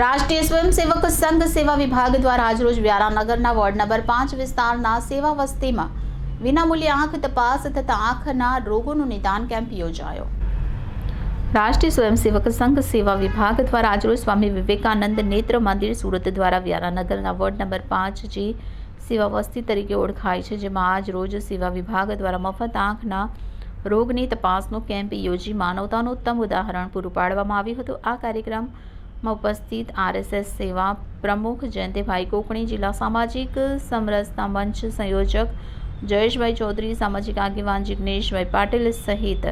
રાષ્ટ્રીય સ્વયંસેવક સંઘ સેવા વિભાગ દ્વારા આજરોજ વ્યારાનગરના વોર્ડ નંબર પાંચ વિસ્તારના સેવા વસ્તીમાં વિનામૂલ્યે આંખ તપાસ તથા આંખના રોગોનું નિદાન કેમ્પ યોજાયો. રાષ્ટ્રીય સ્વયંસેવક સંઘ સેવા વિભાગ દ્વારા આજરોજ સ્વામી વિવેકાનંદ નેત્ર મંદિર સુરત દ્વારા વ્યારાનગરના વોર્ડ નંબર પાંચ જે સેવા વસ્તી તરીકે ઓળખાય છે, જેમાં આજ રોજ સેવા વિભાગ દ્વારા મફત આંખના રોગની તપાસનો કેમ્પ યોજી માનવતાનું ઉત્તમ ઉદાહરણ પૂરું પાડવામાં આવ્યું હતું. આ કાર્યક્રમમાં ઉપસ્થિત આરએસએસ સેવા પ્રમુખ જયંતિભાઈ કોકણી જિલ્લા સામાજિક સમરસતા મંચ સંયોજક જયેશભાઈ ચૌધરી, સામાજિક આગેવાન જિગ્નેશભાઈ પાટીલ સહિત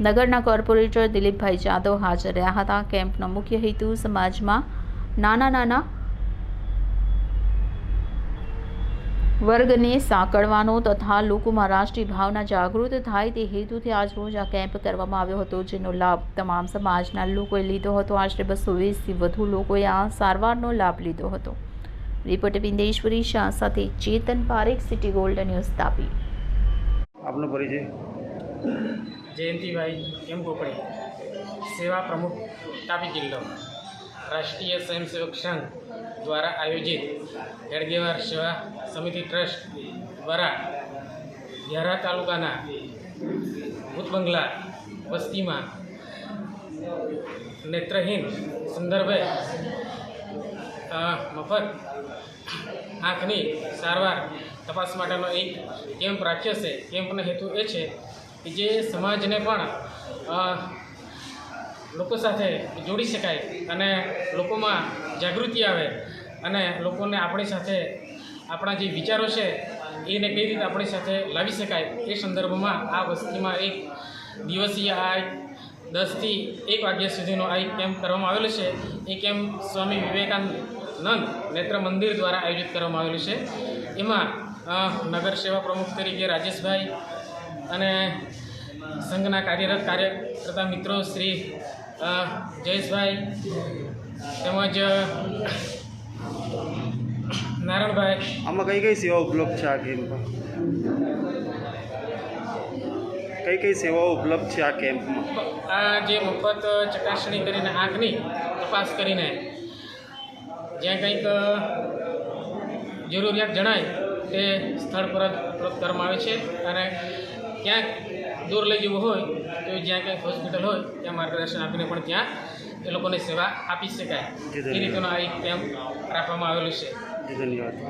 નગરના કોર્પોરેટર દિલીપભાઈ જાદવ હાજર રહ્યા હતા. કેમ્પનો મુખ્ય હેતુ સમાજમાં નાના નાના વર્ગને સાંકળવાનો તથા લોકોમાં રાષ્ટ્રીય ભાવના જાગૃત થાય તે હેતુથી આજરોજ આ કેમ્પ કરવામાં આવ્યો હતો જેનો લાભ તમામ સમાજના લોકોએ લીધો હતો. આશરે બસો વીસથી વધુ લોકોએ આ સારવારનો લાભ લીધો હતો. રિપોર્ટર બિંદેશ્વરી શાહ સાથે Chetan Parekh city gold news Tapi. આપનો પરિચય? જયંતિભાઈ એમ કોકડે સેવા પ્રમુખ તાપી જિલ્લો. રાષ્ટ્રીય સ્વયંસેવક સંઘ દ્વારા આયોજિત હેડગેવાર સેવા સમિતિ ટ્રસ્ટ દ્વારા વ્યારા તાલુકાના ભૂતબંગલા વસ્તીમાં નેત્રહીન સંદર્ભે મફત આંખની સારવાર તપાસ માટેનો એક કેમ્પ રાખ્યો છે. કેમ્પનો હેતુ એ છે કે જે સમાજને પણ લોકો સાથે જોડી શકાય અને લોકોમાં જાગૃતિ આવે અને લોકોને આપણી સાથે આપણા જે વિચારો છે, એને કઈ રીતે આપણી સાથે લાવી શકાય એ સંદર્ભમાં આ વસ્તીમાં એક દિવસીય આ દસથી એક વાગ્યા સુધીનો આ કેમ્પ કરવામાં આવેલો છે. એ કેમ્પ સ્વામી વિવેકાનંદ નેત્ર મંદિર દ્વારા આયોજિત કરવામાં આવેલું છે. એમાં નગર સેવા પ્રમુખ તરીકે રાજેશભાઈ અને સંઘના કાર્યરત કાર્યકર્તા મિત્રો શ્રી જયેશભાઈ તેમજ નારણભાઈ. આમાં કઈ કઈ સેવા ઉપલબ્ધ છે આ કેમ્પમાં? કઈ કઈ સેવાઓ ઉપલબ્ધ છે આ કેમ્પમાં? આ જે મફત ચકાસણી કરીને આંખની તપાસ કરીને જ્યાં કંઈક જરૂરિયાત જણાય તે સ્થળ પર જ ઉપલબ્ધ કરવામાં આવે છે. અને ક્યાંક દૂર લઈ જવું હોય તો જ્યાં ક્યાંક હોસ્પિટલ હોય ત્યાં માર્ગદર્શન આપીને પણ ત્યાં એ લોકોને સેવા આપી શકાય. એ રીતનો આ એક કેમ્પ રાખવામાં આવેલું છે. ધન્યવાદ.